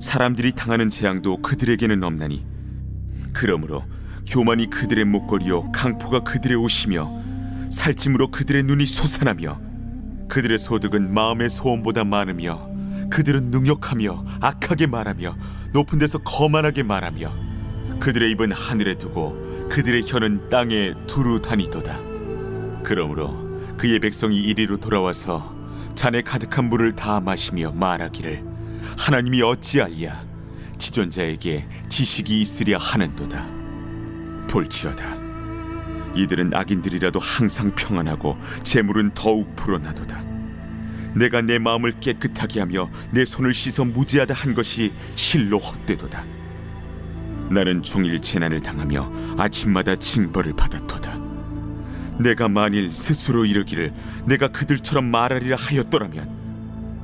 사람들이 당하는 재앙도 그들에게는 없나니. 그러므로 교만이 그들의 목걸이요 강포가 그들의 옷이며 살찜으로 그들의 눈이 솟아나며 그들의 소득은 마음의 소원보다 많으며 그들은 능욕하며 악하게 말하며 높은 데서 거만하게 말하며 그들의 입은 하늘에 두고 그들의 혀는 땅에 두루 다니도다. 그러므로 그의 백성이 이리로 돌아와서 잔에 가득한 물을 다 마시며 말하기를 하나님이 어찌하리야 지존자에게 지식이 있으랴 하는도다 볼지어다 이들은 악인들이라도 항상 평안하고 재물은 더욱 불어나도다. 내가 내 마음을 깨끗하게 하며 내 손을 씻어 무지하다 한 것이 실로 헛되도다. 나는 종일 재난을 당하며 아침마다 징벌을 받았도다. 내가 만일 스스로 이르기를 내가 그들처럼 말하리라 하였더라면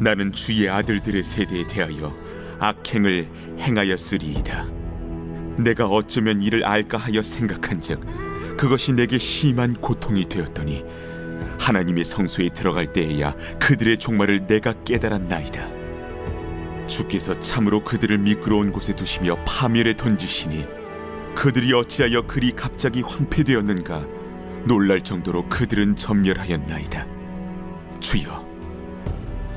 나는 주의 아들들의 세대에 대하여 악행을 행하였으리이다. 내가 어쩌면 이를 알까 하여 생각한즉 그것이 내게 심한 고통이 되었더니 하나님의 성소에 들어갈 때에야 그들의 종말을 내가 깨달았나이다. 주께서 참으로 그들을 미끄러운 곳에 두시며 파멸에 던지시니 그들이 어찌하여 그리 갑자기 황폐되었는가 놀랄 정도로 그들은 전멸하였나이다. 주여,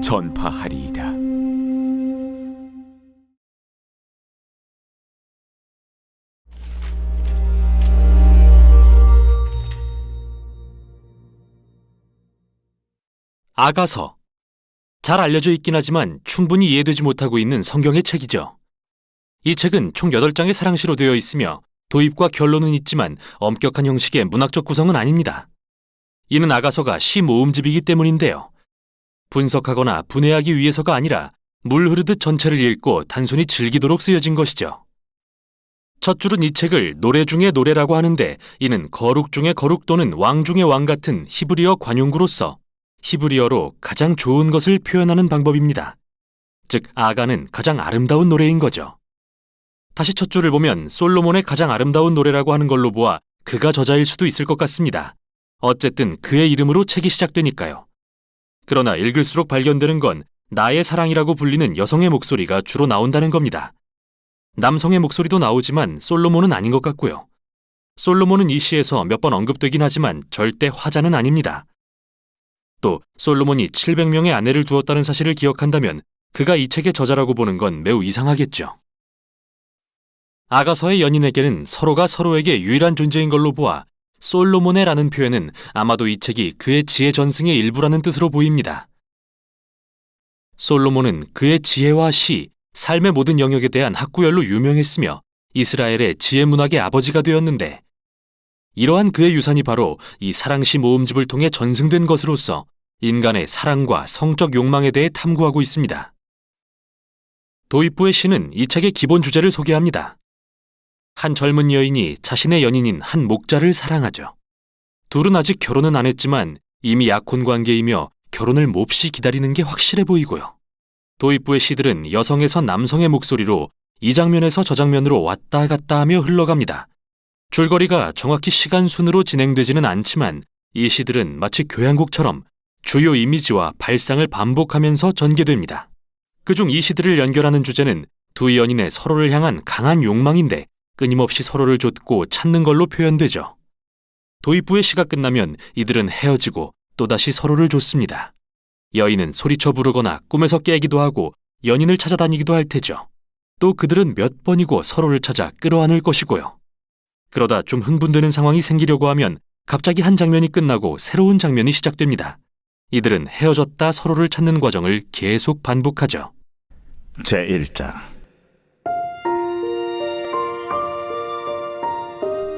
전파하리이다 아가서. 잘 알려져 있긴 하지만 충분히 이해되지 못하고 있는 성경의 책이죠. 이 책은 총 8장의 사랑시로 되어 있으며 도입과 결론은 있지만 엄격한 형식의 문학적 구성은 아닙니다. 이는 아가서가 시 모음집이기 때문인데요. 분석하거나 분해하기 위해서가 아니라 물 흐르듯 전체를 읽고 단순히 즐기도록 쓰여진 것이죠. 첫 줄은 이 책을 노래 중의 노래라고 하는데 이는 거룩 중의 거룩 또는 왕 중의 왕 같은 히브리어 관용구로서 히브리어로 가장 좋은 것을 표현하는 방법입니다. 즉, 아가는 가장 아름다운 노래인 거죠. 다시 첫 줄을 보면 솔로몬의 가장 아름다운 노래라고 하는 걸로 보아 그가 저자일 수도 있을 것 같습니다. 어쨌든 그의 이름으로 책이 시작되니까요. 그러나 읽을수록 발견되는 건 나의 사랑이라고 불리는 여성의 목소리가 주로 나온다는 겁니다. 남성의 목소리도 나오지만 솔로몬은 아닌 것 같고요. 솔로몬은 이 시에서 몇 번 언급되긴 하지만 절대 화자는 아닙니다. 또 솔로몬이 700명의 아내를 두었다는 사실을 기억한다면 그가 이 책의 저자라고 보는 건 매우 이상하겠죠. 아가서의 연인에게는 서로가 서로에게 유일한 존재인 걸로 보아 솔로몬의라는 표현은 아마도 이 책이 그의 지혜 전승의 일부라는 뜻으로 보입니다. 솔로몬은 그의 지혜와 시, 삶의 모든 영역에 대한 학구열로 유명했으며 이스라엘의 지혜 문학의 아버지가 되었는데 이러한 그의 유산이 바로 이 사랑시 모음집을 통해 전승된 것으로서 인간의 사랑과 성적 욕망에 대해 탐구하고 있습니다. 도입부의 시는 이 책의 기본 주제를 소개합니다. 한 젊은 여인이 자신의 연인인 한 목자를 사랑하죠. 둘은 아직 결혼은 안 했지만 이미 약혼 관계이며 결혼을 몹시 기다리는 게 확실해 보이고요. 도입부의 시들은 여성에서 남성의 목소리로 이 장면에서 저 장면으로 왔다 갔다 하며 흘러갑니다. 줄거리가 정확히 시간 순으로 진행되지는 않지만 이 시들은 마치 교향곡처럼 주요 이미지와 발상을 반복하면서 전개됩니다. 그중 이 시들을 연결하는 주제는 두 연인의 서로를 향한 강한 욕망인데 끊임없이 서로를 좇고 찾는 걸로 표현되죠. 도입부의 시가 끝나면 이들은 헤어지고 또다시 서로를 좇습니다. 여인은 소리쳐 부르거나 꿈에서 깨기도 하고 연인을 찾아다니기도 할 테죠. 또 그들은 몇 번이고 서로를 찾아 끌어안을 것이고요. 그러다 좀 흥분되는 상황이 생기려고 하면 갑자기 한 장면이 끝나고 새로운 장면이 시작됩니다. 이들은 헤어졌다 서로를 찾는 과정을 계속 반복하죠. 제1장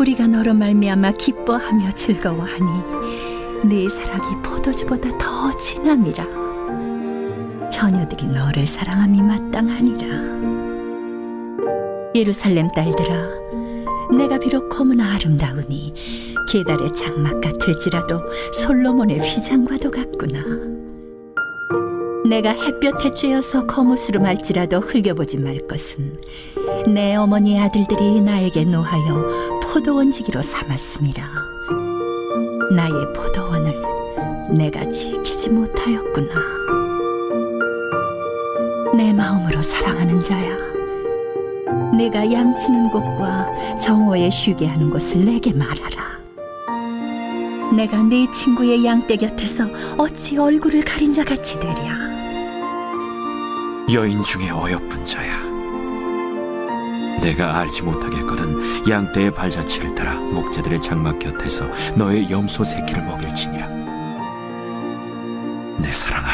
우리가 너로 말미암아 기뻐하며 즐거워하니 내 사랑이 포도주보다 더 진함이라. 처녀들이 너를 사랑함이 마땅하니라. 예루살렘 딸들아, 내가 비록 검은 아름다우니 계달의 장막 같을지라도 솔로몬의 휘장과도 같구나. 내가 햇볕에 쬐어서 거무스름 할지라도 흘겨보지 말 것은 내 어머니의 아들들이 나에게 노하여 포도원지기로 삼았음이라. 나의 포도원을 내가 지키지 못하였구나. 내 마음으로 사랑하는 자야. 내가 양치는 곳과 정오에 쉬게 하는 곳을 내게 말하라. 내가 네 친구의 양떼 곁에서 어찌 얼굴을 가린 자 같이 되랴. 여인 중에 어여쁜 자야. 내가 알지 못하겠거든 양떼의 발자취를 따라 목자들의 장막 곁에서 너의 염소 새끼를 먹일지니라. 내 사랑아,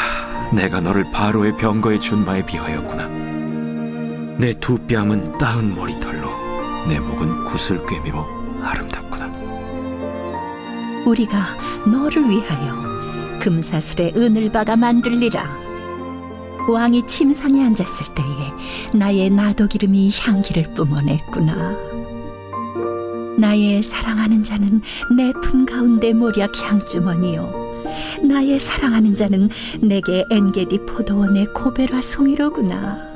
내가 너를 바로의 병거의 준마에 비하였구나. 내 두 뺨은 따은 머리털로, 내 목은 구슬꿰미로 아름답구나. 우리가 너를 위하여 금사슬에 은을 박아 만들리라. 왕이 침상에 앉았을 때에 나의 나도 기름이 향기를 뿜어냈구나. 나의 사랑하는 자는 내 품 가운데 모략 향주머니요. 나의 사랑하는 자는 내게 엔게디 포도원의 고베라 송이로구나.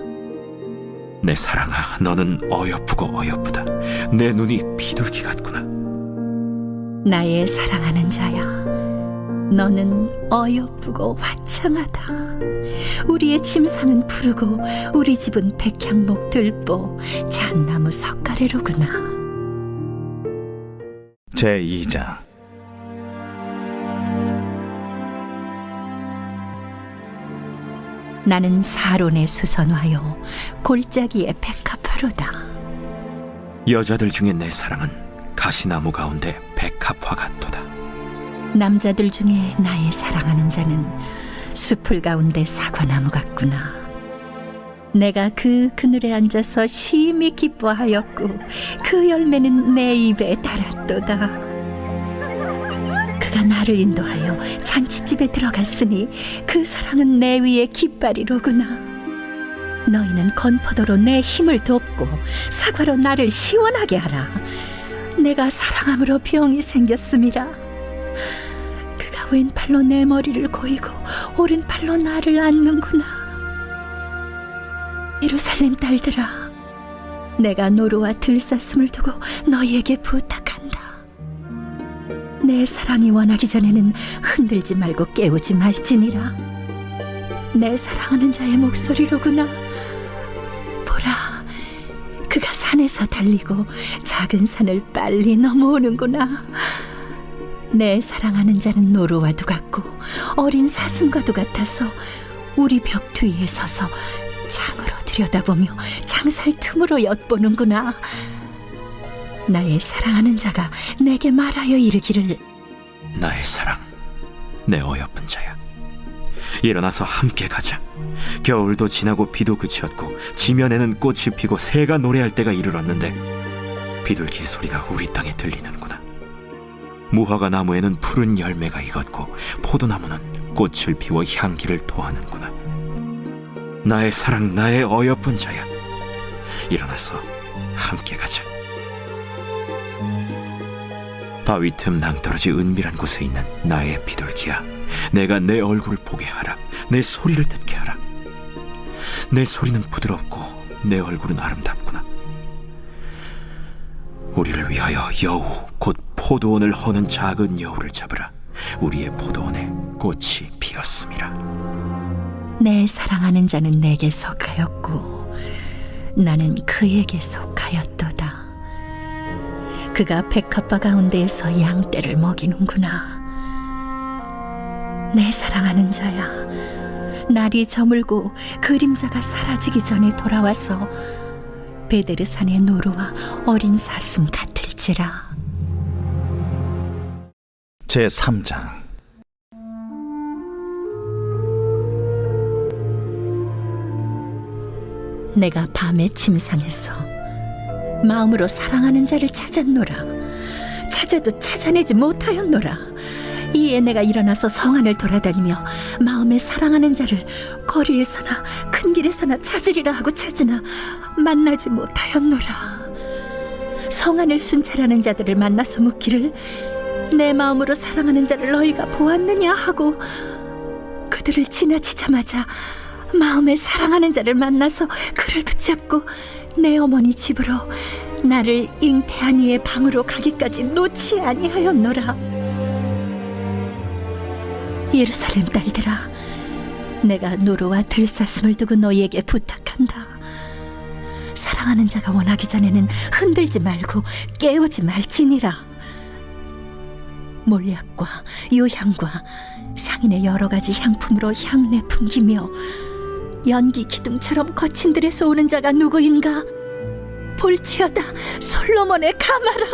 내 사랑아, 너는 어여쁘고 어여쁘다. 내 눈이 비둘기 같구나. 나의 사랑하는 자야. 너는 어여쁘고 화창하다. 우리의 침상은 푸르고 우리 집은 백향목 들보 잣나무 석가래로구나. 제2장 나는 사론의 수선화요 골짜기의 백합화로다. 여자들 중에 내 사랑은 가시나무 가운데 백합화 같도다. 남자들 중에 나의 사랑하는 자는 숲을 가운데 사과나무 같구나. 내가 그 그늘에 앉아서 심히 기뻐하였고 그 열매는 내 입에 달았도다. 그가 나를 인도하여 잔치집에 들어갔으니 그 사랑은 내 위에 깃발이로구나. 너희는 건포도로 내 힘을 돕고 사과로 나를 시원하게 하라. 내가 사랑함으로 병이 생겼음이라. 그가 왼팔로 내 머리를 고이고 오른팔로 나를 안는구나. 예루살렘 딸들아, 내가 노루와 들사슴을 두고 너희에게 부탁한다. 내 사랑이 원하기 전에는 흔들지 말고 깨우지 말지니라. 내 사랑하는 자의 목소리로구나. 보라, 그가 산에서 달리고 작은 산을 빨리 넘어오는구나. 내 사랑하는 자는 노루와도 같고 어린 사슴과도 같아서 우리 벽 뒤에 서서 창으로 들여다보며 창살 틈으로 엿보는구나. 나의 사랑하는 자가 내게 말하여 이르기를 나의 사랑, 내 어여쁜 자야. 일어나서 함께 가자. 겨울도 지나고 비도 그치었고 지면에는 꽃이 피고 새가 노래할 때가 이르렀는데 비둘기 소리가 우리 땅에 들리는구나. 무화과 나무에는 푸른 열매가 익었고 포도나무는 꽃을 피워 향기를 토하는구나. 나의 사랑, 나의 어여쁜 자야. 일어나서 함께 가자. 바위 틈 낭떠러지 은밀한 곳에 있는 나의 비둘기야. 내가 내 얼굴을 보게 하라. 내 소리를 듣게 하라. 내 소리는 부드럽고 내 얼굴은 아름답구나. 우리를 위하여 여우 곧 포도원을 허는 작은 여우를 잡으라. 우리의 포도원에 꽃이 피었음이라. 내 사랑하는 자는 내게 속하였고 나는 그에게 속하였도다. 그가 백합화 가운데에서 양떼를 먹이는구나. 내 사랑하는 자야, 날이 저물고 그림자가 사라지기 전에 돌아와서 베데르산의 노루와 어린 사슴 같을지라. 제 3장 내가 밤에 침상에서 마음으로 사랑하는 자를 찾았노라. 찾아도 찾아내지 못하였노라. 이에 내가 일어나서 성안을 돌아다니며 마음에 사랑하는 자를 거리에서나 큰 길에서나 찾으리라 하고 찾으나 만나지 못하였노라. 성안을 순찰하는 자들을 만나서 묻기를 내 마음으로 사랑하는 자를 너희가 보았느냐 하고 그들을 지나치자마자 마음에 사랑하는 자를 만나서 그를 붙잡고 내 어머니 집으로 나를 잉태한 이의 방으로 가기까지 놓지 아니하였노라. 예루살렘 딸들아 내가 노루와 들사슴을 두고 너희에게 부탁한다. 사랑하는 자가 원하기 전에는 흔들지 말고 깨우지 말지니라 몰약과 유향과 상인의 여러 가지 향품으로 향내 풍기며 연기 기둥처럼 거친 들에서 오는 자가 누구인가? 볼지어다 솔로몬의 가마라.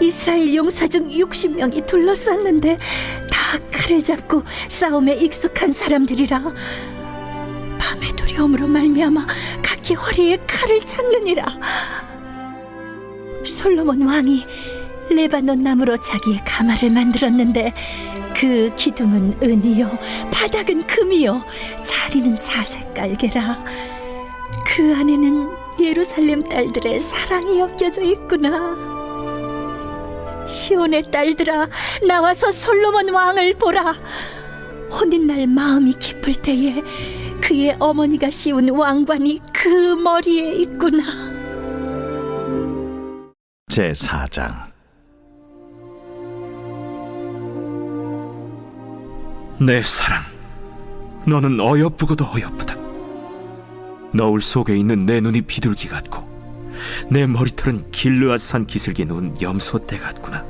이스라엘 용사 중 60명이 둘러쌌는데 다 칼을 잡고 싸움에 익숙한 사람들이라. 밤의 두려움으로 말미암아 각기 허리에 칼을 찾느니라. 솔로몬 왕이 레바논 나무로 자기의 가마를 만들었는데 그 기둥은 은이요 바닥은 금이요 자리는 자색 깔개라. 그 안에는 예루살렘 딸들의 사랑이 엮여져 있구나. 시온의 딸들아 나와서 솔로몬 왕을 보라. 혼인날 마음이 깊을 때에 그의 어머니가 씌운 왕관이 그 머리에 있구나. 제 4장 내 사랑, 너는 어여쁘고도 어여쁘다. 너울 속에 있는 내 눈이 비둘기 같고 내 머리털은 길르앗산 기슭에 놓은 염소떼 같구나.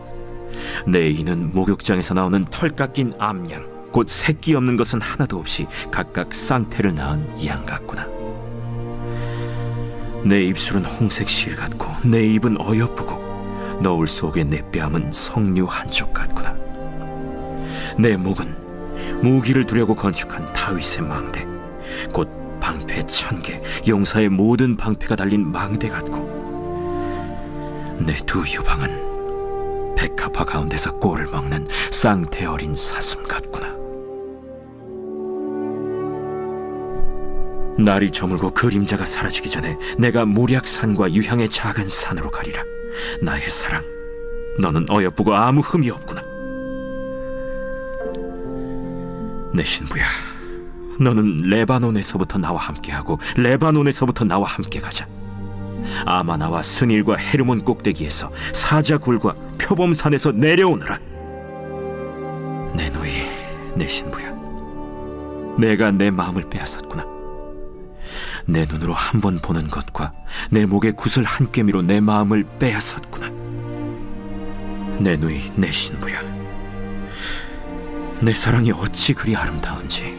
내 이는 목욕장에서 나오는 털 깎인 암양, 곧 새끼 없는 것은 하나도 없이 각각 쌍태를 낳은 양 같구나. 내 입술은 홍색 실 같고 내 입은 어여쁘고 너울 속에 내 뺨은 석류 한쪽 같구나. 내 목은 무기를 두려고 건축한 다윗의 망대. 곧 방패 천개 용사의 모든 방패가 달린 망대 같고 내 두 유방은 백합화 가운데서 꼴을 먹는 쌍태 어린 사슴 같구나. 날이 저물고 그림자가 사라지기 전에 내가 모략산과 유향의 작은 산으로 가리라. 나의 사랑 너는 어여쁘고 아무 흠이 없구나 내 신부야, 너는 레바논에서부터 나와 함께하고 레바논에서부터 나와 함께 가자. 아마나와 스닐과 헤르몬 꼭대기에서 사자굴과 표범산에서 내려오너라. 내 누이, 내 신부야, 내가 내 마음을 빼앗았구나. 내 눈으로 한 번 보는 것과 내 목의 구슬 한 꿰미로 내 마음을 빼앗았구나. 내 누이, 내 신부야. 내 사랑이 어찌 그리 아름다운지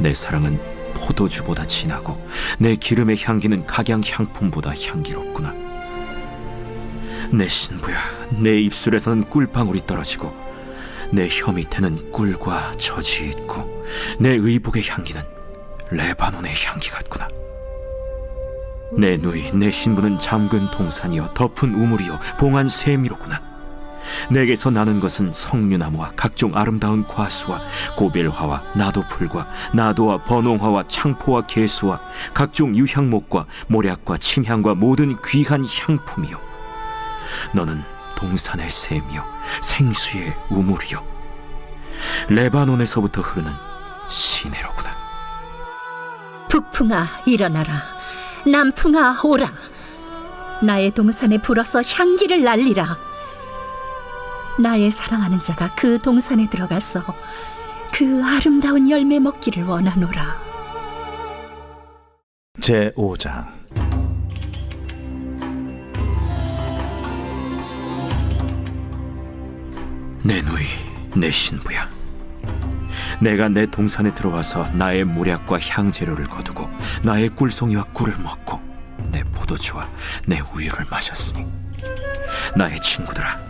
내 사랑은 포도주보다 진하고 내 기름의 향기는 각양 향품보다 향기롭구나 내 신부야 내 입술에서는 꿀방울이 떨어지고 내 혀 밑에는 꿀과 젖이 있고 내 의복의 향기는 레바논의 향기 같구나. 내 누이 내 신부는 잠근 동산이요 덮은 우물이요 봉한 세미로구나. 내게서 나는 것은 석류나무와 각종 아름다운 과수와 고벨화와 나도풀과 나도와 번홍화와 창포와 개수와 각종 유향목과 모략과 침향과 모든 귀한 향품이요. 너는 동산의 샘이요 생수의 우물이요. 레바논에서부터 흐르는 시내로구나. 북풍아 일어나라. 남풍아 오라. 나의 동산에 불어서 향기를 날리라 나의 사랑하는 자가 그 동산에 들어가서 그 아름다운 열매 먹기를 원하노라. 제 5장. 내 누이 내 신부야. 내가 내 동산에 들어와서 나의 모략과 향재료를 거두고 나의 꿀송이와 꿀을 먹고 내 포도주와 내 우유를 마셨으니 나의 친구들아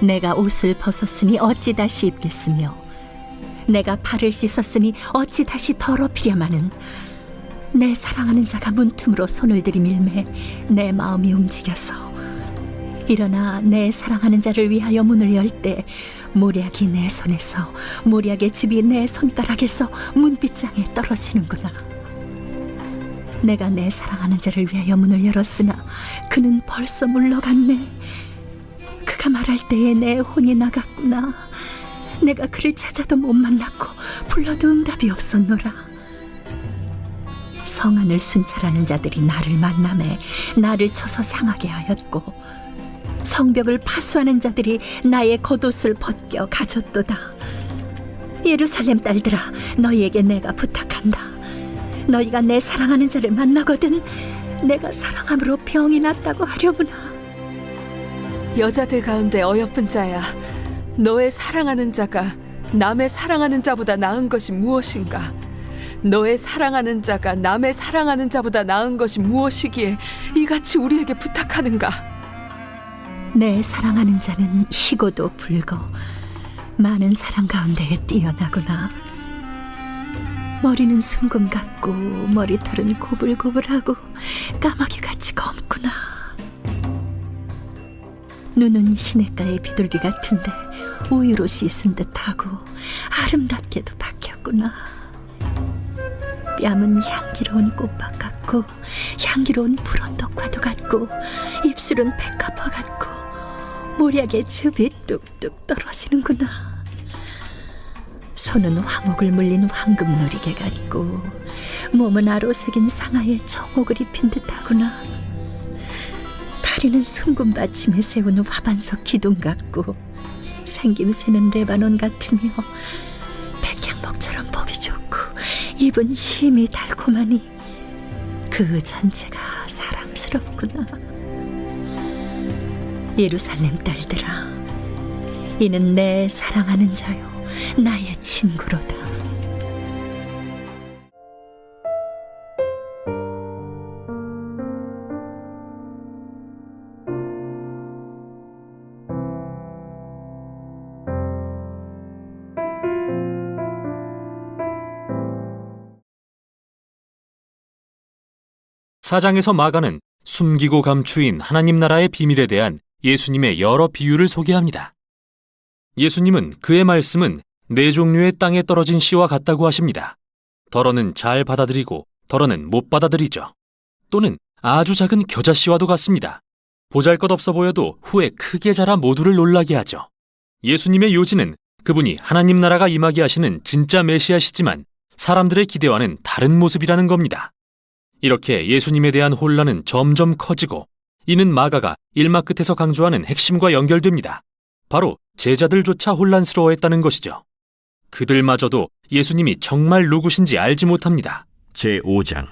내가 옷을 벗었으니 어찌 다시 입겠으며 내가 발을 씻었으니 어찌 다시 더럽히려마는 내 사랑하는 자가 문틈으로 손을 들이밀매 내 마음이 움직여서 일어나 내 사랑하는 자를 위하여 문을 열 때 모략이 내 손에서 모략의 즙이 내 손가락에서 문빗장에 떨어지는구나. 내가 내 사랑하는 자를 위하여 문을 열었으나 그는 벌써 물러갔네 그가 말할 때에 내 혼이 나갔구나 내가 그를 찾아도 못 만났고 불러도 응답이 없었노라. 성안을 순찰하는 자들이 나를 만남에 나를 쳐서 상하게 하였고 성벽을 파수하는 자들이 나의 겉옷을 벗겨 가졌도다. 예루살렘 딸들아, 너희에게 내가 부탁한다. 너희가 내 사랑하는 자를 만나거든 내가 사랑함으로 병이 났다고 하려구나. 여자들 가운데 어여쁜 자야. 너의 사랑하는 자가 남의 사랑하는 자보다 나은 것이 무엇인가? 너의 사랑하는 자가 남의 사랑하는 자보다 나은 것이 무엇이기에 이같이 우리에게 부탁하는가? 내 사랑하는 자는 희고도 붉어 많은 사람 가운데 뛰어나구나. 머리는 순금 같고 머리털은 고불고불하고 까마귀 같이 검구나. 눈은 시냇가의 비둘기 같은데 우유로 씻은 듯하고 아름답게도 박혔구나. 뺨은 향기로운 꽃밭 같고 향기로운 불언덕과도 같고 입술은 백합화 같고 모략의 즙이 뚝뚝 떨어지는구나. 손은 황옥을 물린 황금 놀이개 같고 몸은 아로색인 상하에 청옥을 입힌 듯하구나. 다리는 순금 받침에 세운 화반석 기둥 같고 생김새는 레바논 같으며 백향목처럼 보기 좋고 입은 심이 달콤하니 그 전체가 사랑스럽구나. 예루살렘 딸들아, 이는 내 사랑하는 자요, 나의 친구로다. 사장에서 마가는 숨기고 감추인 하나님 나라의 비밀에 대한 예수님의 여러 비유를 소개합니다. 예수님은 그의 말씀은 네 종류의 땅에 떨어진 씨와 같다고 하십니다. 덜어는 잘 받아들이고 덜어는 못 받아들이죠. 또는 아주 작은 겨자씨와도 같습니다. 보잘 것 없어 보여도 후에 크게 자라 모두를 놀라게 하죠. 예수님의 요지는 그분이 하나님 나라가 임하게 하시는 진짜 메시아시지만 사람들의 기대와는 다른 모습이라는 겁니다. 이렇게 예수님에 대한 혼란은 점점 커지고 이는 마가가 일막 끝에서 강조하는 핵심과 연결됩니다. 바로 제자들조차 혼란스러워했다는 것이죠. 그들마저도 예수님이 정말 누구신지 알지 못합니다. 제 5장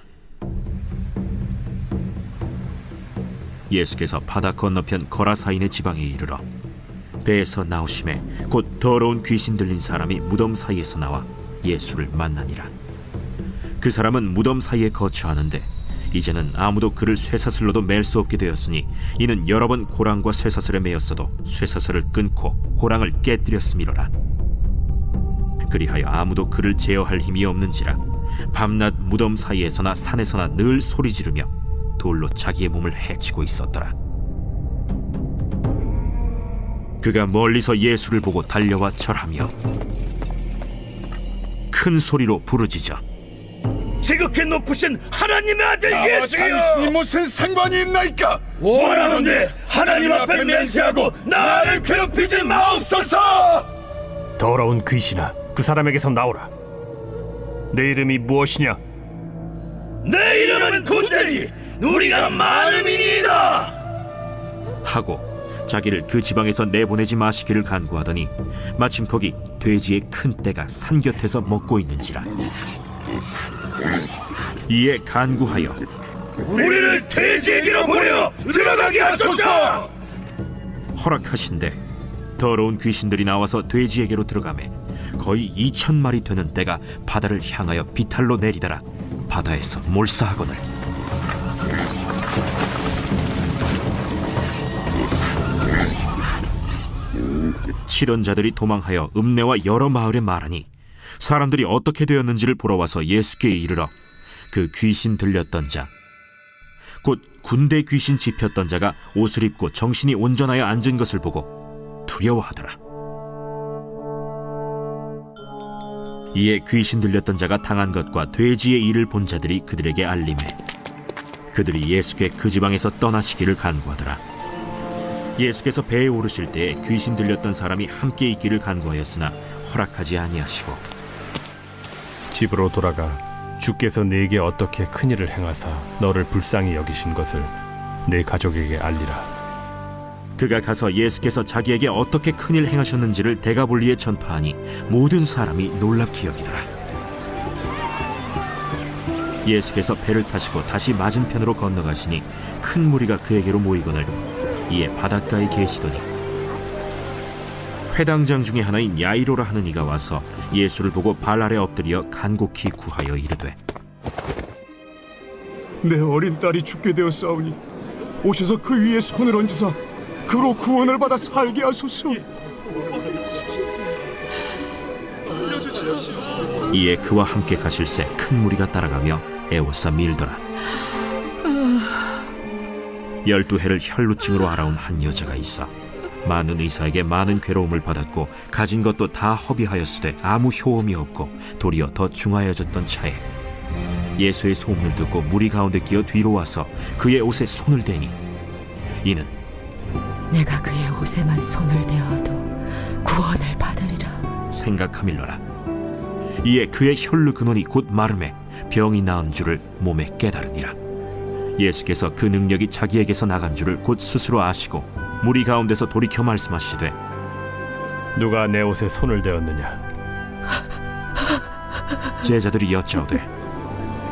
예수께서 바다 건너편 거라사인의 지방에 이르러 배에서 나오심에 곧 더러운 귀신 들린 사람이 무덤 사이에서 나와 예수를 만나니라 그 사람은 무덤 사이에 거처하는데 이제는 아무도 그를 쇠사슬로도 맬 수 없게 되었으니 이는 여러 번 고랑과 쇠사슬에 매였어도 쇠사슬을 끊고 고랑을 깨뜨렸음이로라 그리하여 아무도 그를 제어할 힘이 없는지라 밤낮 무덤 사이에서나 산에서나 늘 소리 지르며 돌로 자기의 몸을 해치고 있었더라. 그가 멀리서 예수를 보고 달려와 절하며 큰 소리로 부르짖어 지극히 높으신 하나님의 아들 예수여 당신이 무슨 상관이 있나이까? 원하는데 하나님 앞에 맹세하고 나를 괴롭히지 마옵소서 더러운 귀신아, 그 사람에게서 나오라. 내 이름이 무엇이냐? 내 이름은 군대니 우리가 많음이니이다 하고 자기를 그 지방에서 내보내지 마시기를 간구하더니 마침 거기 돼지의 큰 떼가 산 곁에서 먹고 있는지라 이에 간구하여 우리를 돼지에게로 보내어 들어가게 하소서! 허락하신대 더러운 귀신들이 나와서 돼지에게로 들어가매 거의 2천 마리 되는 떼가 바다를 향하여 비탈로 내리다라. 바다에서 몰사하거늘. 치던 자들이 도망하여 읍내와 여러 마을에 말하니 사람들이 어떻게 되었는지를 보러 와서 예수께 이르러 그 귀신 들렸던 자 곧 군대 귀신 집혔던 자가 옷을 입고 정신이 온전하여 앉은 것을 보고 두려워하더라. 이에 귀신 들렸던 자가 당한 것과 돼지의 일을 본 자들이 그들에게 알림해 그들이 예수께 그 지방에서 떠나시기를 간구하더라. 예수께서 배에 오르실 때에 귀신 들렸던 사람이 함께 있기를 간구하였으나 허락하지 아니하시고 집으로 돌아가 주께서 내게 어떻게 큰 일을 행하사 너를 불쌍히 여기신 것을 내 가족에게 알리라. 그가 가서 예수께서 자기에게 어떻게 큰일 행하셨는지를 대가볼리에 전파하니 모든 사람이 놀랍게 여기더라. 예수께서 배를 타시고 다시 맞은편으로 건너가시니 큰 무리가 그에게로 모이거늘 이에 바닷가에 계시더니 회당장 중에 하나인 야이로라 하는 이가 와서 예수를 보고 발 아래 엎드려 간곡히 구하여 이르되 내 어린 딸이 죽게 되었사오니 오셔서 그 위에 손을 얹으사 그로 구원을 받아 살게 하소서. 이에 그와 함께 가실새 큰 무리가 따라가며 애워싸 밀더라. 열두 해를 혈루증으로 알아온 한 여자가 있어 많은 의사에게 많은 괴로움을 받았고 가진 것도 다 허비하였으되 아무 효험이 없고 도리어 더 중하여졌던 차에 예수의 소문을 듣고 무리 가운데 끼어 뒤로 와서 그의 옷에 손을 대니 이는 내가 그의 옷에만 손을 대어도 구원을 받으리라. 생각하밀러라. 이에 그의 혈루 근원이 곧 마름에 병이 나은 줄을 몸에 깨달으니라. 예수께서 그 능력이 자기에게서 나간 줄을 곧 스스로 아시고 무리 가운데서 돌이켜 말씀하시되 누가 내 옷에 손을 대었느냐? 제자들이 여짜오되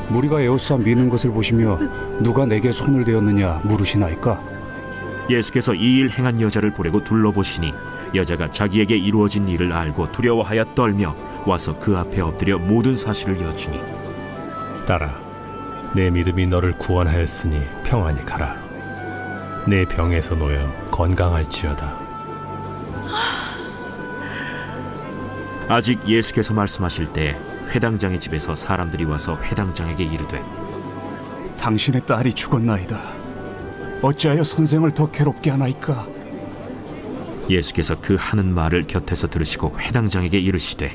무리가 에워싸 미는 것을 보시며 누가 내게 손을 대었느냐 물으시나이까 예수께서 이 일 행한 여자를 보려고 둘러보시니 여자가 자기에게 이루어진 일을 알고 두려워하여 떨며 와서 그 앞에 엎드려 모든 사실을 여쭈니 딸아, 내 믿음이 너를 구원하였으니 평안히 가라. 내 병에서 놓여 건강할지어다. 아직 예수께서 말씀하실 때 회당장의 집에서 사람들이 와서 회당장에게 이르되 당신의 딸이 죽었나이다. 어찌하여 선생을 더 괴롭게 하나이까? 예수께서 그 하는 말을 곁에서 들으시고 회당장에게 이르시되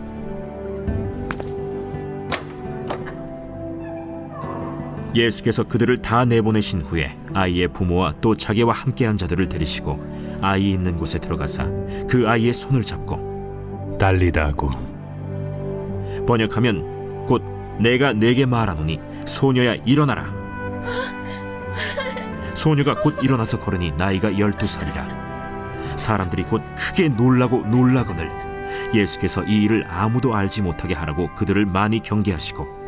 예수께서 그들을 다 내보내신 후에 아이의 부모와 또 자기와 함께한 자들을 데리시고 아이 있는 곳에 들어가사 그 아이의 손을 잡고 달리다고 번역하면 곧 내가 내게 말하노니 소녀야 일어나라. 소녀가 곧 일어나서 걸으니 나이가 열두 살이라. 사람들이 곧 크게 놀라고 놀라거늘 예수께서 이 일을 아무도 알지 못하게 하라고 그들을 많이 경계하시고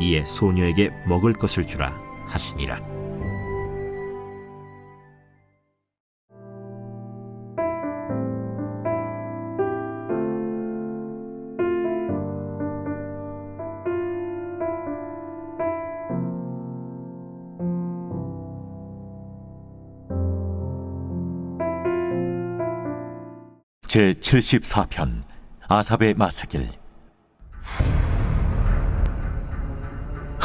이에 소녀에게 먹을 것을 주라 하시니라. 제 74편 아삽의 마사길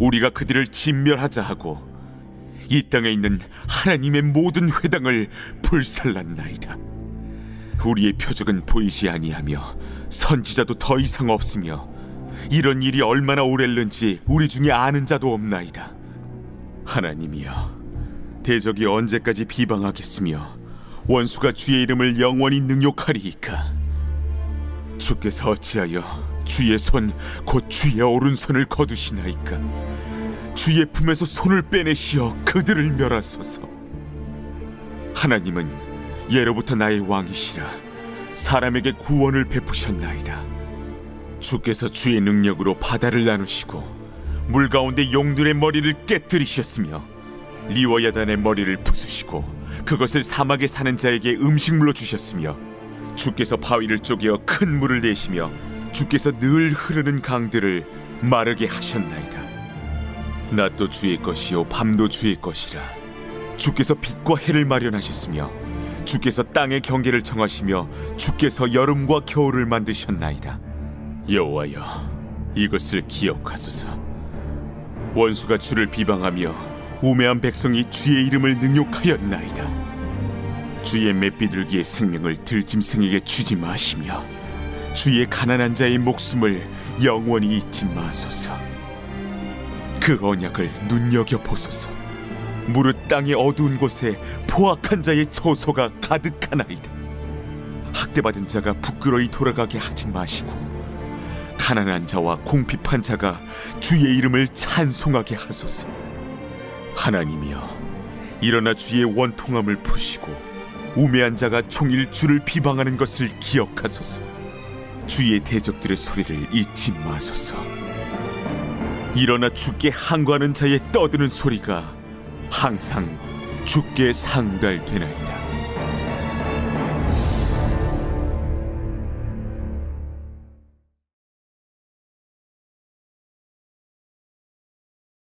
우리가 그들을 진멸하자 하고 이 땅에 있는 하나님의 모든 회당을 불살랐나이다. 우리의 표적은 보이지 아니하며 선지자도 더 이상 없으며 이런 일이 얼마나 오랬는지 우리 중에 아는 자도 없나이다. 하나님이여, 대적이 언제까지 비방하겠으며 원수가 주의 이름을 영원히 능욕하리이까? 주께서 어찌하여 주의 손 곧 주의 오른손을 거두시나이까? 주의 품에서 손을 빼내시어 그들을 멸하소서. 하나님은 예로부터 나의 왕이시라 사람에게 구원을 베푸셨나이다. 주께서 주의 능력으로 바다를 나누시고 물 가운데 용들의 머리를 깨뜨리셨으며 리워야단의 머리를 부수시고 그것을 사막에 사는 자에게 음식물로 주셨으며 주께서 바위를 쪼개어 큰 물을 내시며 주께서 늘 흐르는 강들을 마르게 하셨나이다. 낮도 주의 것이요 밤도 주의 것이라. 주께서 빛과 해를 마련하셨으며 주께서 땅의 경계를 정하시며 주께서 여름과 겨울을 만드셨나이다. 여호와여, 이것을 기억하소서. 원수가 주를 비방하며 우매한 백성이 주의 이름을 능욕하였나이다. 주의 맷비둘기의 생명을 들짐승에게 주지 마시며 주의 가난한 자의 목숨을 영원히 잊지 마소서. 그 언약을 눈여겨 보소서. 무릇 땅의 어두운 곳에 포악한 자의 처소가 가득하나이다. 학대받은 자가 부끄러이 돌아가게 하지 마시고 가난한 자와 궁핍한 자가 주의 이름을 찬송하게 하소서. 하나님이여, 일어나 주의 원통함을 푸시고 우매한 자가 종일 주를 비방하는 것을 기억하소서. 주의 대적들의 소리를 잊지 마소서. 일어나 주께 항거하는 자의 떠드는 소리가 항상 주께 상달되나이다.